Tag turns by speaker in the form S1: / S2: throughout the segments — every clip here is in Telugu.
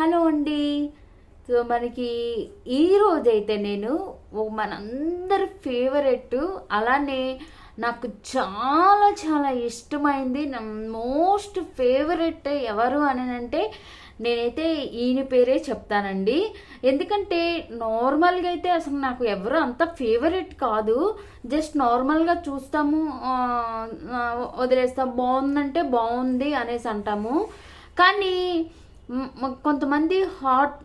S1: హలో అండి. సో మనకి ఈ అయితే నేను మనందరి ఫేవరెట్ అలానే నాకు చాలా చాలా ఇష్టమైంది నా మోస్ట్ ఫేవరెట్ ఎవరు అని అంటే నేనైతే ఈయన పేరే చెప్తానండి. ఎందుకంటే నార్మల్గా అయితే అసలు నాకు ఎవరు అంత ఫేవరెట్ కాదు. జస్ట్ నార్మల్గా చూస్తాము వదిలేస్తాం బాగుందంటే బాగుంది అనేసి అంటాము. కానీ కొంతమంది హాట్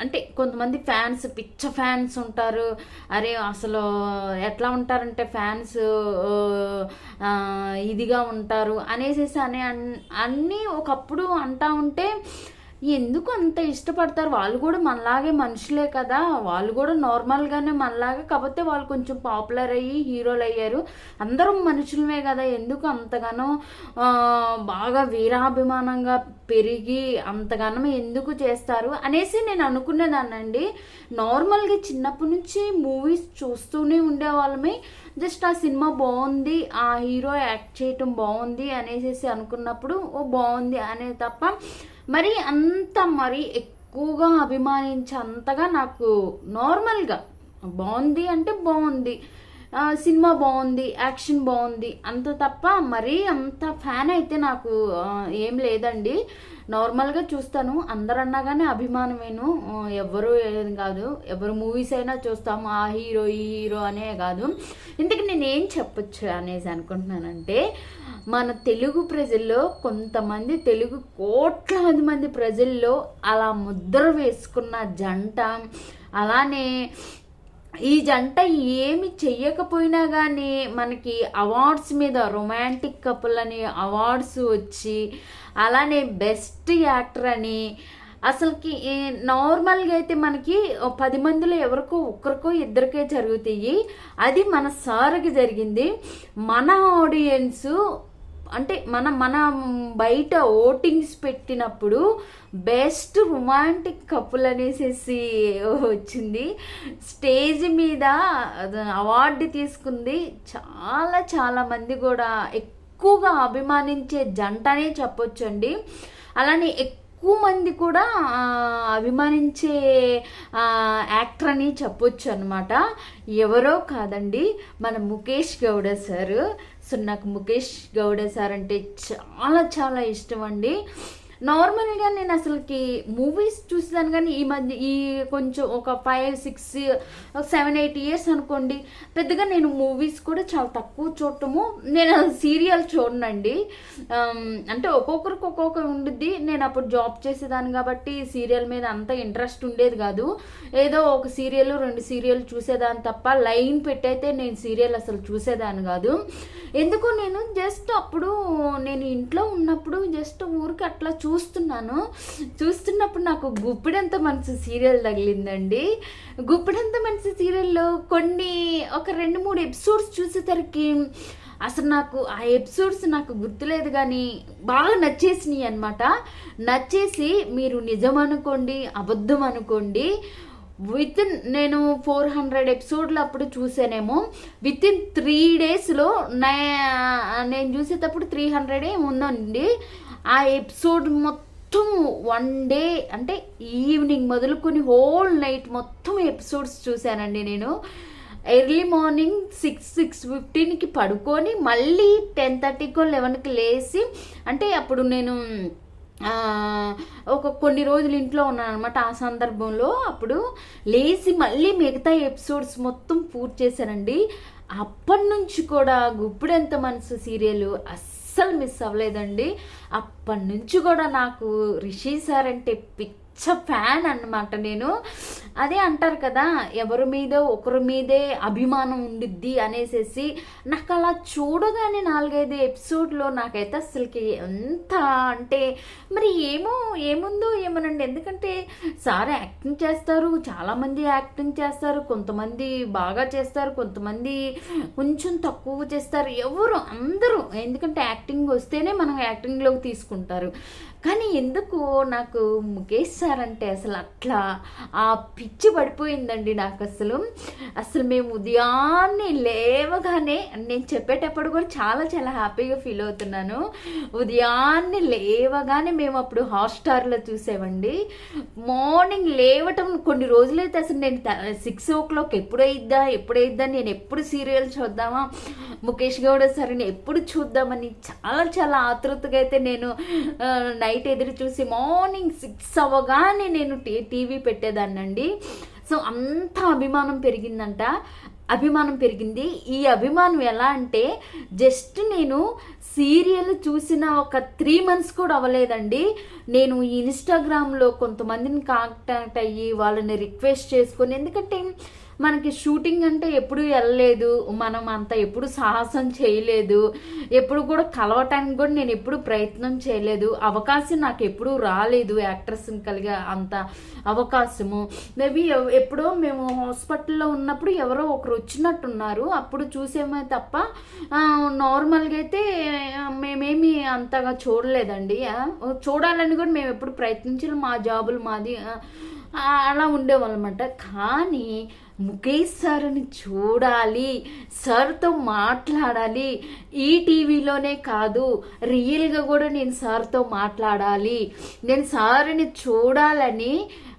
S1: అంటే కొంతమంది ఫ్యాన్స్ పిచ్చ ఫ్యాన్స్ ఉంటారు. అరే అసలు ఎట్లా ఉంటారంటే ఫ్యాన్స్ ఇదిగా ఉంటారు అనేసి అనే అన్- అన్నీ ఒకప్పుడు అంటా ఉంటే ఎందుకు అంత ఇష్టపడతారు? వాళ్ళు కూడా మనలాగే మనుషులే కదా. వాళ్ళు కూడా నార్మల్గానే మనలాగా కాకపోతే వాళ్ళు కొంచెం పాపులర్ అయ్యి హీరోలు అయ్యారు. అందరం మనుషులమే కదా. ఎందుకు అంతగానో బాగా వీరాభిమానంగా పెరిగి అంతగానం ఎందుకు చేస్తారు? అనేసి నేను అనుకునేదానండి నార్మల్గా చిన్నప్పటి నుంచి మూవీస్ చూస్తూనే ఉండేవాళ్ళమే. జస్ట్ ఆ సినిమా బాగుంది ఆ హీరో యాక్ట్ చేయటం బాగుంది అనేసి అనుకున్నప్పుడు ఓ బాగుంది అనే తప్ప మరి అంత మరి ఎక్కువగా అభిమానించే అంతగా నాకు నార్మల్గా బాగుంది అంటే బాగుంది సినిమా బాగుంది యాక్షన్ బాగుంది అంత తప్ప మరీ అంత ఫ్యాన్ అయితే నాకు ఏం లేదండి. నార్మల్గా చూస్తాను. అందరన్నా కానీ అభిమానమేను. ఎవరు ఏం కాదు. ఎవరు మూవీస్ అయినా చూస్తాము. ఆ హీరో ఈ హీరో అనే కాదు. ఇంతకు నేను ఏం చెప్పొచ్చు అనేసి అనుకుంటున్నానంటే మన తెలుగు ప్రజల్లో కొంతమంది తెలుగు కోట్లాది మంది ప్రజల్లో అలా ముద్ర వేసుకున్న జంట అలానే ఈ జంట ఏమి చెయ్యకపోయినా కానీ మనకి అవార్డ్స్ మీద రొమాంటిక్ కపుల్ అని అవార్డ్స్ వచ్చి అలానే బెస్ట్ యాక్టర్ అని అసలుకి నార్మల్గా అయితే మనకి పది మందిలో ఎవరికో ఒక్కరికో ఇద్దరికే జరుగుతాయి. అది మన సార్కి జరిగింది. మన ఆడియన్స్ అంటే మన మన బయట ఓటింగ్స్ పెట్టినప్పుడు బెస్ట్ రొమాంటిక్ కపుల్ అనేసి వచ్చింది. స్టేజ్ మీద అవార్డు తీసుకుంది. చాలా చాలా మంది కూడా ఎక్కువగా అభిమానించే జంటనే చెప్పొచ్చండి. అలానే ఎక్కువ మంది కూడా అభిమానించే యాక్టర్ అని చెప్పొచ్చు అనమాట ఎవరో కాదండి మన ముఖేష్ గౌడ సారు. సో నాకు ముఖేష్ గౌడ సార్ అంటే చాలా చాలా ఇష్టం అండి. నార్మల్గా నేను అసలుకి మూవీస్ చూసాను కానీ ఈ మధ్య ఈ కొంచెం ఒక five six seven eight years అనుకోండి పెద్దగా నేను మూవీస్ కూడా చాలా తక్కువ చూడటము నేను సీరియల్ చూడనండి. అంటే ఒక్కొక్కరికి ఒక్కొక్క ఉండిద్ది. నేను అప్పుడు జాబ్ చేసేదాన్ని కాబట్టి సీరియల్ మీద అంత ఇంట్రెస్ట్ ఉండేది కాదు. ఏదో ఒక సీరియల్ రెండు సీరియల్ చూసేదాన్ని తప్ప లైన్ పెట్టయితే నేను సీరియల్ అసలు చూసేదాన్ని కాదు. ఎందుకు నేను జస్ట్ అప్పుడు నేను ఇంట్లో ఉన్నప్పుడు జస్ట్ ఊరికి అట్లా చూస్తున్నాను. చూస్తున్నప్పుడు నాకు గుప్పిడంత మనసు సీరియల్ తగిలిందండి. గుప్పిడంత మనసు సీరియల్లో కొన్ని ఒక రెండు మూడు ఎపిసోడ్స్ చూసేసరికి అసలు నాకు ఆ ఎపిసోడ్స్ నాకు గుర్తులేదు కానీ బాగా నచ్చేసినాయి అనమాట నచ్చేసి మీరు నిజం అనుకోండి అబద్ధం అనుకోండి విత్ ఇన్ నేను ఫోర్ హండ్రెడ్ ఎపిసోడ్లు అప్పుడు చూసానేమో విత్ ఇన్ త్రీ డేస్లో నే నేను చూసేటప్పుడు త్రీ హండ్రెడే ఉందండి. ఆ ఎపిసోడ్ మొత్తం వన్ డే అంటే ఈవినింగ్ మొదలుకొని హోల్ నైట్ మొత్తం ఎపిసోడ్స్ చూశానండి నేను. ఎర్లీ మార్నింగ్ సిక్స్ సిక్స్ ఫిఫ్టీన్కి పడుకొని మళ్ళీ టెన్ థర్టీకో లెవెన్కి లేచి అంటే అప్పుడు నేను ఒక కొన్ని రోజులు ఇంట్లో ఉన్నాను అనమాట ఆ సందర్భంలో. అప్పుడు లేచి మళ్ళీ మిగతా ఎపిసోడ్స్ మొత్తం పూర్తి చేశానండి. అప్పటి నుంచి కూడా గుప్పుడెంత మనసు సీరియల్ అస్సలు అస్సలు మిస్ అవ్వలేదండి. అప్పటి నుంచి కూడా నాకు రిషి సార్ అంటే పిచ్చ ఫ్యాన్ అన్నమాట నేను. అదే అంటారు కదా ఎవరి మీద ఒకరి మీదే అభిమానం ఉండిద్ది అనేసేసి నాకు అలా చూడగానే నాలుగైదు ఎపిసోడ్లో నాకైతే అసలుకి ఎంత అంటే మరి ఏమో ఏముందో ఏమోనండి. ఎందుకంటే సార్ యాక్టింగ్ చేస్తారు చాలామంది యాక్టింగ్ చేస్తారు కొంతమంది బాగా చేస్తారు కొంతమంది కొంచెం తక్కువ చేస్తారు. ఎవరు? అందరూ. ఎందుకంటే యాక్టింగ్ వస్తేనే మనం యాక్టింగ్లోకి తీసుకుంటారు. కానీ ఎందుకు నాకు ముఖేష్ సార్ అంటే అసలు అట్లా ఆ పిచ్చి పడిపోయిందండి నాకు అసలు. అసలు మేము ఉదయాన్నే లేవగానే నేను చెప్పేటప్పుడు కూడా చాలా చాలా హ్యాపీగా ఫీల్ అవుతున్నాను. ఉదయాన్నే లేవగానే మేము అప్పుడు హాట్స్టార్లో చూసామండి. మార్నింగ్ లేవటం కొన్ని రోజులైతే అసలు నేను సిక్స్ ఓ క్లాక్ ఎప్పుడు ఎప్పుడైద్దా ఎప్పుడు నేను ఎప్పుడు సీరియల్ చూద్దామా ముఖేష్ గౌడ సార్ని ఎప్పుడు చూద్దామని చాలా చాలా ఆతృతగా అయితే నేను నైట్ ఎదురు చూసి మార్నింగ్ సిక్స్ అవ్వగానే నేను టీవీ పెట్టేదాన్నండి. సో అంత అభిమానం పెరిగిందంట. అభిమానం పెరిగింది. ఈ అభిమానం ఎలా అంటే జస్ట్ నేను సీరియల్ చూసిన ఒక త్రీ మంత్స్ కూడా అవ్వలేదండి. నేను ఇన్స్టాగ్రామ్లో కొంతమందిని కాంటాక్ట్ అయ్యి వాళ్ళని రిక్వెస్ట్ చేసుకొని ఎందుకంటే మనకి షూటింగ్ అంటే ఎప్పుడు వెళ్ళలేదు మనం అంత ఎప్పుడు సాహసం చేయలేదు ఎప్పుడు కూడా కలవటానికి కూడా నేను ఎప్పుడు ప్రయత్నం చేయలేదు. అవకాశం నాకు ఎప్పుడు రాలేదు యాక్ట్రెస్ని కలిగే అంత అవకాశము. మేబీ ఎప్పుడో మేము హాస్పిటల్లో ఉన్నప్పుడు ఎవరో ఒకరు వచ్చినట్టున్నారు. అప్పుడు చూసేమే తప్ప నార్మల్గా అయితే మేమేమి అంతగా చూడలేదండి. చూడాలని కూడా మేము ఎప్పుడు ప్రయత్నించలేదు. మా జాబులు మాది అలా ఉండేవాళ్ళమాట. కానీ ముఖేష్ సార్ని చూడాలి సార్తో మాట్లాడాలి. ఈ టీవీలోనే కాదు రియల్గా కూడా నేను సార్తో మాట్లాడాలి. నేను సార్ని చూడాలని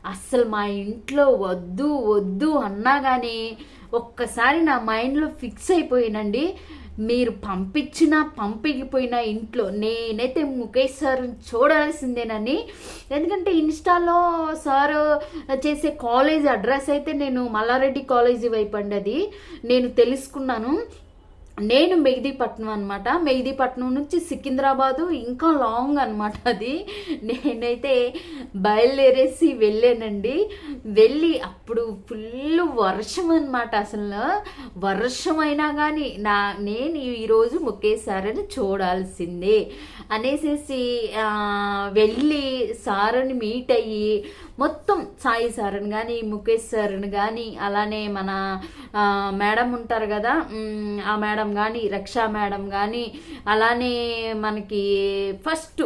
S1: అస్సలు మా ఇంట్లో వద్దు వద్దు అన్నా కానీ ఒక్కసారి నా మైండ్లో ఫిక్స్ అయిపోయినండి. మీరు పంపించినా పంపించిపోయినా ఇంట్లో నేనైతే ముఖేష్ సార్ చూడాల్సిందేనని. ఎందుకంటే ఇన్స్టాలో సార్ చేసే కాలేజ్ అడ్రస్ అయితే నేను మల్లారెడ్డి కాలేజీ వైపు అండి అది. నేను తెలుసుకున్నాను. నేను మెహదీపట్నం అనమాట మెహదీపట్నం నుంచి సికింద్రాబాదు ఇంకా లాంగ్ అనమాట అది. నేనైతే బయలుదేరేసి వెళ్ళానండి. వెళ్ళి అప్పుడు ఫుల్ వర్షం అనమాట అసలు. వర్షం అయినా కానీ నా నేను ఈరోజు ముక్కేసారని చూడాల్సిందే. అనేసి వెళ్ళి సారని మీట్ అయ్యి మొత్తం సాయి సార్ని కానీ ముఖేష్ సార్ని కానీ అలానే మన మేడం ఉంటారు కదా ఆ మేడం కానీ రక్షా మేడం కానీ అలానే మనకి ఫస్ట్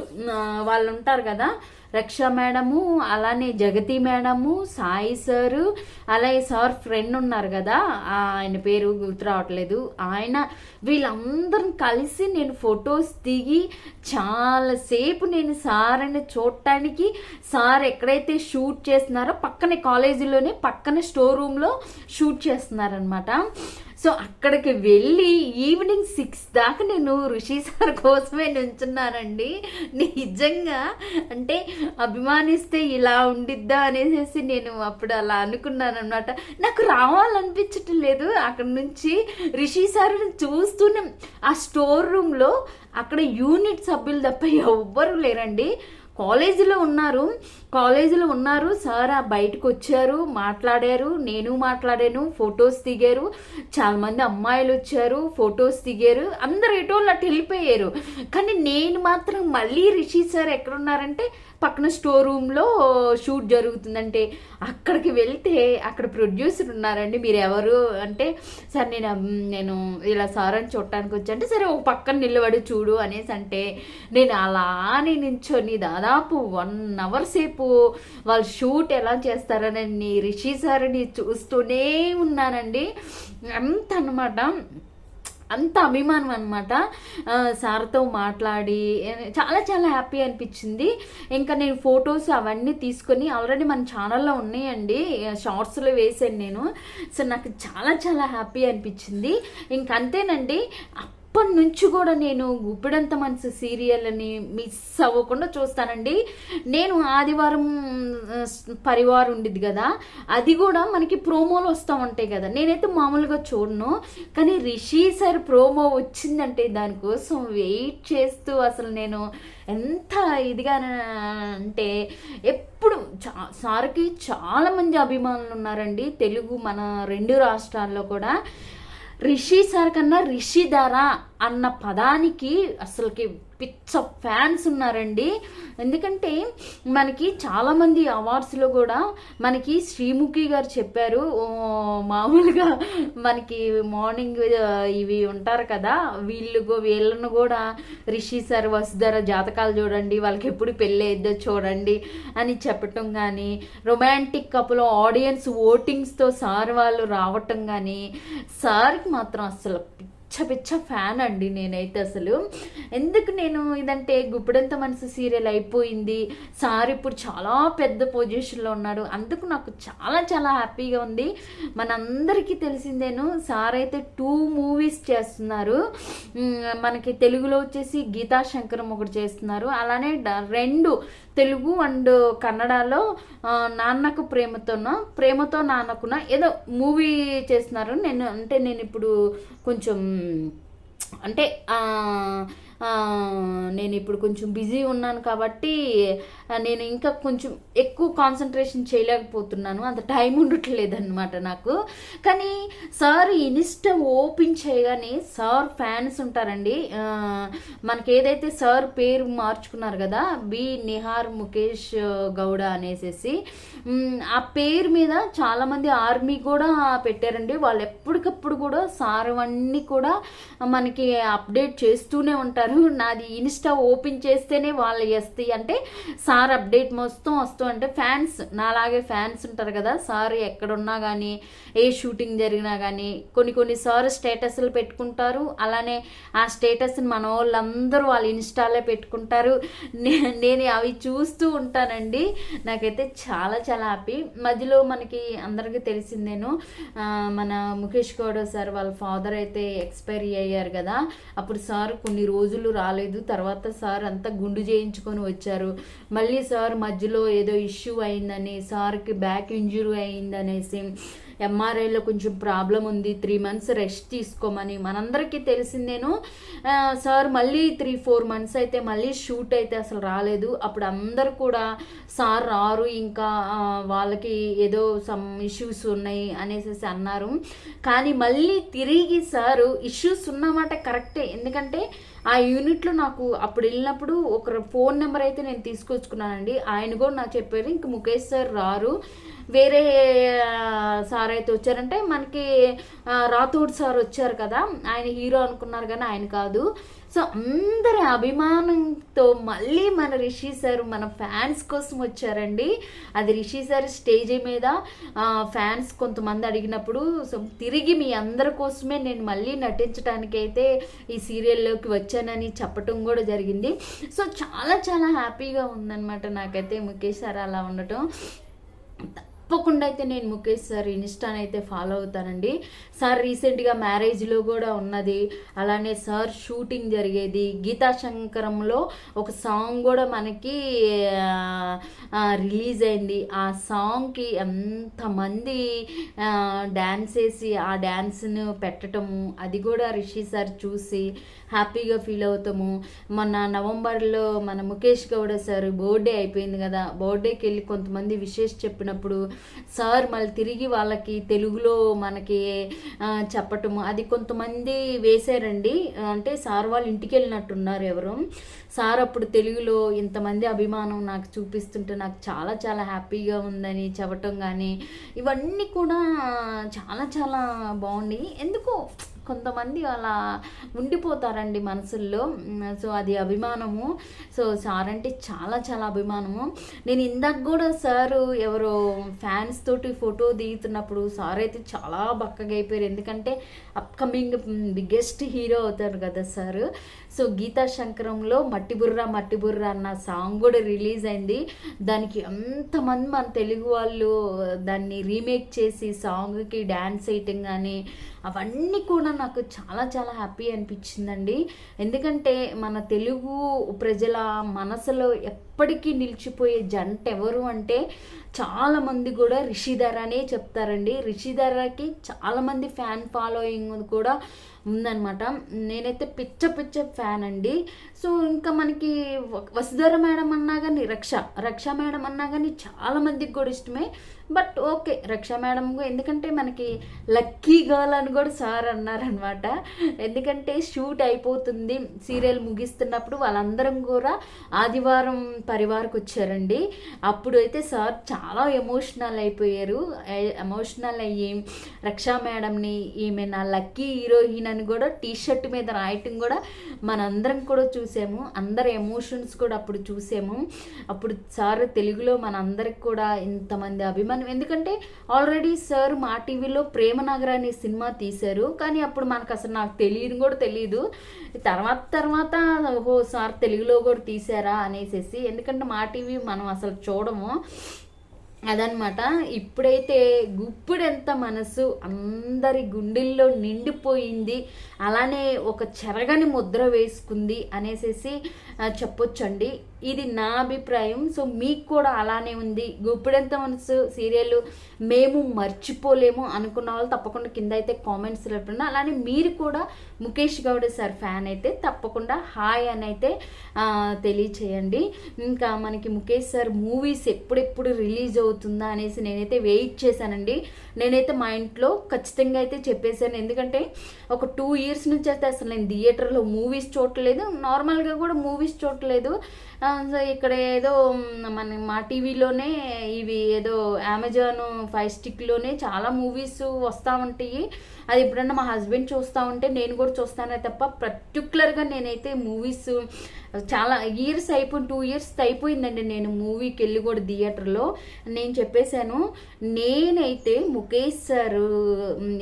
S1: వాళ్ళు ఉంటారు కదా రక్ష మేడము అలానే జగతి మేడము సాయి సారు అలాగే సార్ ఫ్రెండ్ ఉన్నారు కదా ఆయన పేరు గుర్తు రావట్లేదు. ఆయన వీళ్ళందరం కలిసి నేను ఫొటోస్ దిగి చాలాసేపు నేను సార్ అని చూడటానికి సార్ ఎక్కడైతే షూట్ చేస్తున్నారో పక్కనే కాలేజీలోనే పక్కన స్టోర్ రూమ్లో షూట్ చేస్తున్నారనమాట సో అక్కడికి వెళ్ళి ఈవినింగ్ సిక్స్ దాకా నేను ఋషి సార్ కోసమే నుంచున్నానండి. నిజంగా అంటే అభిమానిస్తే ఇలా ఉండిద్దా అనేసి నేను అప్పుడు అలా అనుకున్నాను అనమాట నాకు రావాలనిపించటం లేదు. అక్కడ నుంచి రిషి సార్ని చూస్తూనే ఆ స్టోర్ రూమ్లో అక్కడ యూనిట్ సభ్యులు తప్ప ఎవ్వరు లేరండి. కాలేజీలో ఉన్నారు. కాలేజీలో ఉన్నారు. సార్ ఆ బయటకు వచ్చారు మాట్లాడారు. నేను మాట్లాడాను ఫొటోస్ దిగారు. చాలామంది అమ్మాయిలు వచ్చారు ఫొటోస్ దిగారు. అందరు ఎటో అటు వెళ్ళిపోయారు. కానీ నేను మాత్రం మళ్ళీ రిషి సార్ ఎక్కడున్నారంటే పక్కన స్టోర్ రూమ్లో షూట్ జరుగుతుందంటే అక్కడికి వెళ్తే అక్కడ ప్రొడ్యూసర్ ఉన్నారండి. మీరు ఎవరు అంటే సార్ నేను నేను ఇలా సార్ అని చూడటానికి వచ్చి. సరే ఒక పక్కన నిలబడి చూడు అనేసి అంటే నేను అలానే నించొని దాదాపు వన్ అవర్ సేపు వాళ్ళు షూట్ ఎలా చేస్తారని రిషి సార్ని చూస్తూనే ఉన్నానండి. అంత అనమాట అంత అభిమానం అనమాట సార్తో మాట్లాడి చాలా చాలా హ్యాపీ అనిపించింది. ఇంకా నేను ఫొటోస్ అవన్నీ తీసుకొని ఆల్రెడీ మన ఛానల్లో ఉన్నాయండి. షార్ట్స్లో వేసాను నేను. సో నాకు చాలా చాలా హ్యాపీ అనిపించింది. ఇంకంతేనండి అప్పటి నుంచి కూడా నేను గుప్పిడంత మనసు సీరియల్ని మిస్ అవ్వకుండా చూస్తానండి. నేను ఆదివారం పరివారం ఉండిద్ది కదా అది కూడా మనకి ప్రోమోలు వస్తూ ఉంటాయి కదా. నేనైతే మామూలుగా చూడను. కానీ రిషి సార్ ప్రోమో వచ్చిందంటే దానికోసం వెయిట్ చేస్తూ అసలు నేను ఎంత ఇదిగా అంటే ఎప్పుడు చా సార్కి చాలామంది అభిమానులు ఉన్నారండి. తెలుగు మన రెండు రాష్ట్రాల్లో కూడా. రిషి సార్ కన్నా రిషి ధర అన్న పదానికి అసలుకి పిచ్చ ఫ్యాన్స్ ఉన్నారండి. ఎందుకంటే మనకి చాలామంది అవార్డ్స్లో కూడా మనకి శ్రీముఖి గారు చెప్పారు మామూలుగా మనకి మార్నింగ్ ఇవి ఉంటారు కదా వీళ్ళు వీళ్ళను కూడా రిషి సార్ వసుధర జాతకాలు చూడండి వాళ్ళకి ఎప్పుడు పెళ్ళి అయిద్దో చూడండి అని చెప్పటం కానీ రొమాంటిక్ కప్లో ఆడియన్స్ ఓటింగ్స్తో సార్ వాళ్ళు రావటం కానీ సార్కి మాత్రం అసలు పిచ్చ పిచ్చ ఫ్యాన్ అండి నేనైతే అసలు. ఎందుకు నేను ఇదంటే గుప్పుడంత మనసు సీరియల్ అయిపోయింది. సార్ ఇప్పుడు చాలా పెద్ద పొజిషన్లో ఉన్నాడు. అందుకు నాకు చాలా చాలా హ్యాపీగా ఉంది. మనందరికీ తెలిసిందేను సార్ అయితే టూ మూవీస్ చేస్తున్నారు. మనకి తెలుగులో వచ్చేసి గీతా శంకరం ఒకటి చేస్తున్నారు. అలానే డ- రెండు తెలుగు అండ్ కన్నడలో నాన్నకు ప్రేమతోనో ప్రేమతో నాన్నకున ఏదో మూవీ చేస్తున్నారు. నేను అంటే నేను ఇప్పుడు కొంచెం అంటే నేను ఇప్పుడు కొంచెం బిజీ ఉన్నాను కాబట్టి నేను ఇంకా కొంచెం ఎక్కువ కాన్సన్ట్రేషన్ చేయలేకపోతున్నాను. అంత టైం ఉండట్లేదన్నమాట నాకు. కానీ సార్ ఇన్స్టా ఓపెన్ చేయగానే సార్ ఫ్యాన్స్ ఉంటారండి. మనకి ఏదైతే సార్ పేరు మార్చుకున్నారు కదా బి నిహార్ ముఖేష్ గౌడ అనేసేసి ఆ పేరు మీద చాలామంది ఆర్మీ కూడా పెట్టారండి. వాళ్ళు ఎప్పటికప్పుడు కూడా సార్ అవన్నీ కూడా మనకి అప్డేట్ చేస్తూనే ఉంటారు. నాది ఇన్స్టా ఓపెన్ చేస్తేనే వాళ్ళు వస్తాయి అంటే సార్ అప్డేట్ మొత్తం వస్తూ. అంటే ఫ్యాన్స్ నాలాగే ఫ్యాన్స్ ఉంటారు కదా. సార్ ఎక్కడున్నా కానీ ఏ షూటింగ్ జరిగినా కానీ కొన్ని కొన్ని సార్ స్టేటస్లు పెట్టుకుంటారు. అలానే ఆ స్టేటస్ని మన వాళ్ళందరూ వాళ్ళ ఇన్స్టాలే పెట్టుకుంటారు. నే- నేను అవి చూస్తూ ఉంటానండి. నాకైతే చాలా చాలా హ్యాపీ. మధ్యలో మనకి అందరికీ తెలిసిందేను మన ముఖేష్ గౌడ సార్ వాళ్ళ ఫాదర్ అయితే ఎక్స్పైరీ అయ్యారు కదా. అప్పుడు సార్ కొన్ని రోజులు రాలేదు. తర్వాత సార్ అంతా గుండు చేయించుకొని వచ్చారు. మళ్ళీ సార్ మధ్యలో ఏదో ఇష్యూ అయిందని సార్కి బ్యాక్ ఇంజురీ అయిందనేసి ఎంఆర్ఐలో కొంచెం ప్రాబ్లం ఉంది. త్రీ మంత్స్ రెస్ట్ తీసుకోమని మనందరికీ తెలిసిందేను సార్ మళ్ళీ త్రీ ఫోర్ మంత్స్ అయితే మళ్ళీ షూట్ అయితే అసలు రాలేదు. అప్పుడు అందరు కూడా సార్ రారు ఇంకా వాళ్ళకి ఏదో సమ్ ఇష్యూస్ ఉన్నాయి అనేసి అన్నారు. కానీ మళ్ళీ తిరిగి సారు ఇష్యూస్ ఉన్నమాట కరెక్టే. ఎందుకంటే ఆ యూనిట్లో నాకు అప్పుడు వెళ్ళినప్పుడు ఒక ఫోన్ నెంబర్ అయితే నేను తీసుకొచ్చుకున్నానండి. ఆయన కూడా నాకు చెప్పారు ఇంక ముఖేష్ సార్ రారు. వేరే సార్ అయితే వచ్చారంటే మనకి రాథోడ్ సార్ వచ్చారు కదా ఆయన హీరో అనుకున్నారు కానీ ఆయన కాదు. సో అందరి అభిమానంతో మళ్ళీ మన రిషి సార్ మన ఫ్యాన్స్ కోసం వచ్చారండి. అది రిషి సార్ స్టేజ్ మీద ఫ్యాన్స్ కొంతమంది అడిగినప్పుడు సో తిరిగి మీ అందరి కోసమే నేను మళ్ళీ నటించడానికి అయితే ఈ సీరియల్లోకి వచ్చానని చెప్పటం కూడా జరిగింది. సో చాలా చాలా హ్యాపీగా ఉందన్నమాట నాకైతే ముఖేష్ సార్ అలా ఉండటం. తప్పకుండా అయితే నేను ముఖేష్ సార్ ఇన్స్టాని అయితే ఫాలో అవుతానండి. సార్ రీసెంట్గా మ్యారేజ్లో కూడా ఉన్నది. అలానే సార్ షూటింగ్ జరిగేది. గీతా శంకరంలో ఒక సాంగ్ కూడా మనకి రిలీజ్ అయింది. ఆ సాంగ్కి ఎంతమంది డ్యాన్స్ వేసి ఆ డ్యాన్స్ను పెట్టటము అది కూడా రిషి సార్ చూసి హ్యాపీగా ఫీల్ అవుతాము. మొన్న నవంబర్లో మన ముఖేష్ గౌడ సార్ బర్త్డే అయిపోయింది కదా. బర్త్డేకి వెళ్ళి కొంతమంది విశేష్ చెప్పినప్పుడు సార్ మళ్ళీ తిరిగి వాళ్ళకి తెలుగులో మనకి చెప్పటము. అది కొంతమంది వేశారండి. అంటే సార్ వాళ్ళు ఇంటికి వెళ్ళినట్టున్నారు ఎవరు. సార్ అప్పుడు తెలుగులో ఇంతమంది అభిమానం నాకు చూపిస్తుంటే నాకు చాలా చాలా హ్యాపీగా ఉందని చెప్పటం కానీ ఇవన్నీ కూడా చాలా చాలా బాగున్నాయి ఎందుకో కొంతమంది అలా ఉండిపోతారండి మనసుల్లో. సో అది అభిమానము. సో సార్ అంటే చాలా చాలా అభిమానము. నేను ఇందాక కూడా సారు ఎవరో ఫ్యాన్స్ తోటి ఫోటో దిగుతున్నప్పుడు సార్ అయితే చాలా బక్కగా అయిపోయారు. ఎందుకంటే అప్కమింగ్ బిగ్గెస్ట్ హీరో అవుతారు కదా సార్. సో గీతా శంకరంలో మట్టి బుర్రా మట్టి బుర్రా అన్న సాంగ్ కూడా రిలీజ్ అయింది. దానికి ఎంతమంది మన తెలుగు వాళ్ళు దాన్ని రీమేక్ చేసి సాంగ్కి డ్యాన్స్ వేయటం కానీ అవన్నీ కూడా నాకు చాలా చాలా హ్యాపీ అనిపించిందండి. ఎందుకంటే మన తెలుగు ప్రజల మనసులో ఎప్పటికీ నిలిచిపోయే జంట ఎవరు అంటే చాలామంది కూడా రిషిధర్ అనే చెప్తారండి. రిషిధరకి చాలామంది ఫ్యాన్ ఫాలోయింగ్ కూడా ఉందనమాట నేనైతే పిచ్చ పిచ్చ ఫ్యాన్ అండి. సో ఇంకా మనకి వసుధర మేడం అన్నా కానీ రక్ష రక్ష మేడం అన్నా కానీ చాలామందికి కూడా ఇష్టమే. బట్ ఓకే రక్ష మేడం ఎందుకంటే మనకి లక్కీ గర్ల్ అని కూడా సార్ అన్నారనమాట ఎందుకంటే షూట్ అయిపోతుంది సీరియల్ ముగిస్తున్నప్పుడు వాళ్ళందరం కూడా ఆదివారం పరివారకు వచ్చారండి. అప్పుడు అయితే సార్ చాలా ఎమోషనల్ అయిపోయారు. ఎమోషనల్ అయ్యి రక్షా మేడంని ఈమె నా లక్కీ హీరోయిన్ అని కూడా టీ షర్ట్ మీద రాయటం కూడా మనందరం కూడా చూసాము. అందరి ఎమోషన్స్ కూడా అప్పుడు చూసాము. అప్పుడు సార్ తెలుగులో మనందరికి కూడా ఇంతమంది అభిమానం ఎందుకంటే ఆల్రెడీ సార్ మా టీవీలో ప్రేమనగర్ అనే సినిమా తీశారు. కానీ అప్పుడు మనకు అసలు నాకు తెలియదు కూడా తెలియదు తర్వాత తర్వాత ఓహో సార్ తెలుగులో కూడా తీసారా అనేసి ఎందుకంటే మా టీవీ మనం అసలు చూడము. అదనమాట ఇప్పుడైతే గుప్పుడెంత మనసు అందరి గుండెల్లో నిండిపోయింది. అలానే ఒక చెరగని ముద్ర వేసుకుంది అనేసి చెప్పొచ్చండి. ఇది నా అభిప్రాయం. సో మీకు కూడా అలానే ఉంది. గుప్పిడంత మనసు సీరియల్ మేము మర్చిపోలేము అనుకున్న వాళ్ళు తప్పకుండా కింద అయితే కామెంట్స్ చెప్పండి అలానే మీరు కూడా ముఖేష్ గౌడ్ సార్ ఫ్యాన్ అయితే తప్పకుండా హాయ్ అని అయితే తెలియచేయండి. ఇంకా మనకి ముఖేష్ సార్ మూవీస్ ఎప్పుడెప్పుడు రిలీజ్ అవుతుందా అనేసి నేనైతే వెయిట్ చేశానండి. నేనైతే మా ఇంట్లో ఖచ్చితంగా అయితే చెప్పేశాను. ఎందుకంటే ఒక టూ ఇయర్స్ నుంచి అయితే అసలు నేను థియేటర్లో మూవీస్ చూడలేదు నార్మల్గా కూడా మూవీస్ చూడలేదు సో ఇక్కడ ఏదో మన మా టీవీలోనే ఇవి ఏదో అమెజాన్ ఫైవ్ స్టిక్లోనే చాలా మూవీస్ వస్తూ ఉంటాయి. అది ఎప్పుడన్నా మా హస్బెండ్ చూస్తూ ఉంటే నేను కూడా చూస్తానే తప్ప పర్టికులర్గా నేనైతే మూవీస్ చాలా ఇయర్స్ అయిపోయి టూ ఇయర్స్ అయిపోయిందండి నేను మూవీకి వెళ్ళి కూడా థియేటర్లో నేను చెప్పేశాను నేనైతే ముఖేష్ సార్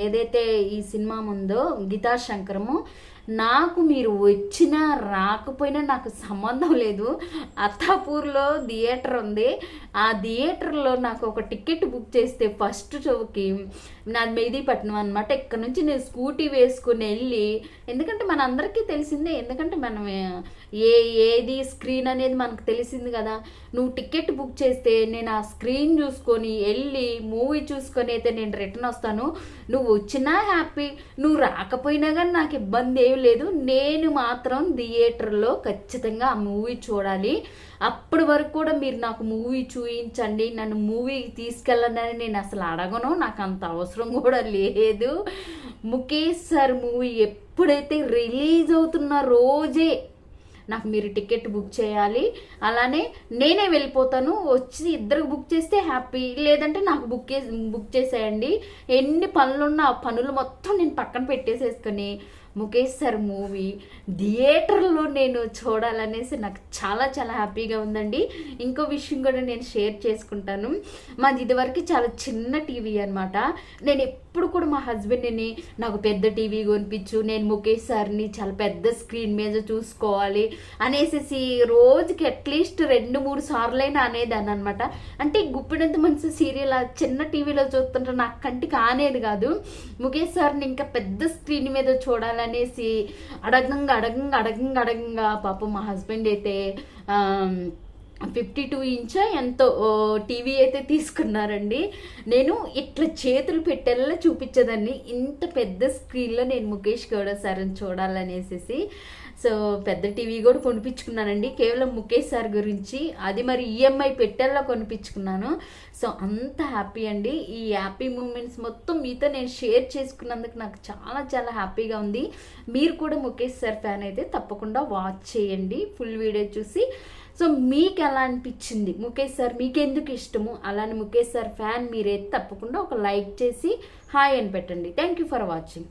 S1: ఏదైతే ఈ సినిమా ఉందో గీతా శంకరము నాకు మీరు వచ్చినా రాకపోయినా నాకు సంబంధం లేదు. అత్తాపూర్లో థియేటర్ ఉంది. ఆ థియేటర్లో నాకు ఒక టికెట్ బుక్ చేస్తే ఫస్ట్ షోకి నాది మెహదీపట్నం అనమాట ఇక్కడ నుంచి నేను స్కూటీ వేసుకుని వెళ్ళి ఎందుకంటే మన అందరికీ తెలిసిందే ఎందుకంటే మనం ఏ ఏది స్క్రీన్ అనేది మనకు తెలిసింది కదా? నువ్వు టికెట్ బుక్ చేస్తే నేను ఆ స్క్రీన్ చూసుకొని వెళ్ళి మూవీ చూసుకొని అయితే నేను రిటర్న్ వస్తాను. నువ్వు వచ్చినా హ్యాపీ నువ్వు రాకపోయినా కానీ నాకు ఇబ్బంది ఏమి లేదు. నేను మాత్రం థియేటర్లో ఖచ్చితంగా ఆ మూవీ చూడాలి. అప్పటి వరకు కూడా మీరు నాకు మూవీ చూపించండి నన్ను మూవీ తీసుకెళ్ళండి నేను అసలు అడగను. నాకు అంత అవసరం కూడా లేదు. ముఖేష్ సార్ మూవీ ఎప్పుడైతే రిలీజ్ అవుతున్న రోజే నాకు మీరు టికెట్ బుక్ చేయాలి. అలానే నేనే వెళ్ళిపోతాను. వచ్చి ఇద్దరు బుక్ చేస్తే హ్యాపీ. లేదంటే నాకు బుక్ బుక్ చేసేయండి. ఎన్ని పనులున్నా ఆ పనులు మొత్తం నేను పక్కన పెట్టేసేసుకొని ముఖేష్ సార్ మూవీ థియేటర్లో నేను చూడాలనేసి నాకు చాలా చాలా హ్యాపీగా ఉందండి. ఇంకో విషయం కూడా నేను షేర్ చేసుకుంటాను. మాది ఇదివరకు చాలా చిన్న టీవీ అనమాట నేను ఎప్పుడు కూడా మా హస్బెండ్ని నాకు పెద్ద టీవీ కొనిపించు నేను ముఖేష్ సార్ని చాలా పెద్ద స్క్రీన్ మీద చూసుకోవాలి అనేసి రోజుకి అట్లీస్ట్ రెండు మూడు సార్లైనా అనేదాన్ని అనమాట అంటే గుప్పిడంత మంచి సీరియల్ చిన్న టీవీలో చూస్తుంటే నాకు కంటికి ఆనేది కాదు. ముఖేష్ సార్ని ఇంకా పెద్ద స్క్రీన్ మీద చూడాలనేసి అడగంగా అడగంగా అడగంగా అడగంగా పాపం మా హస్బెండ్ అయితే ఫిఫ్టీ టూ ఇంచా ఎంతో టీవీ అయితే తీసుకున్నారండి. నేను ఇట్లా చేతులు పెట్టేలా చూపించేదాన్ని. ఇంత పెద్ద స్క్రీన్లో నేను ముఖేష్ గౌడ సార్ని చూడాలనేసి సో పెద్ద టీవీ కూడా కొనిపించుకున్నానండి. కేవలం ముఖేష్ సార్ గురించి అది మరి ఈఎంఐ పెట్టేలా కొనిపించుకున్నాను. సో అంత హ్యాపీ అండి. ఈ హ్యాపీ మూమెంట్స్ మొత్తం మీతో నేను షేర్ చేసుకున్నందుకు నాకు చాలా చాలా హ్యాపీగా ఉంది. మీరు కూడా ముఖేష్ సార్ ఫ్యాన్ అయితే తప్పకుండా వాచ్ చేయండి. ఫుల్ వీడియో చూసి సో మీకు ఎలా అనిపించింది? ముఖేష్ సార్ మీకెందుకు ఇష్టము? అలానే ముఖేష్ సార్ ఫ్యాన్ మీరైతే తప్పకుండా ఒక లైక్ చేసి హాయ్ అని పెట్టండి. Thank you for watching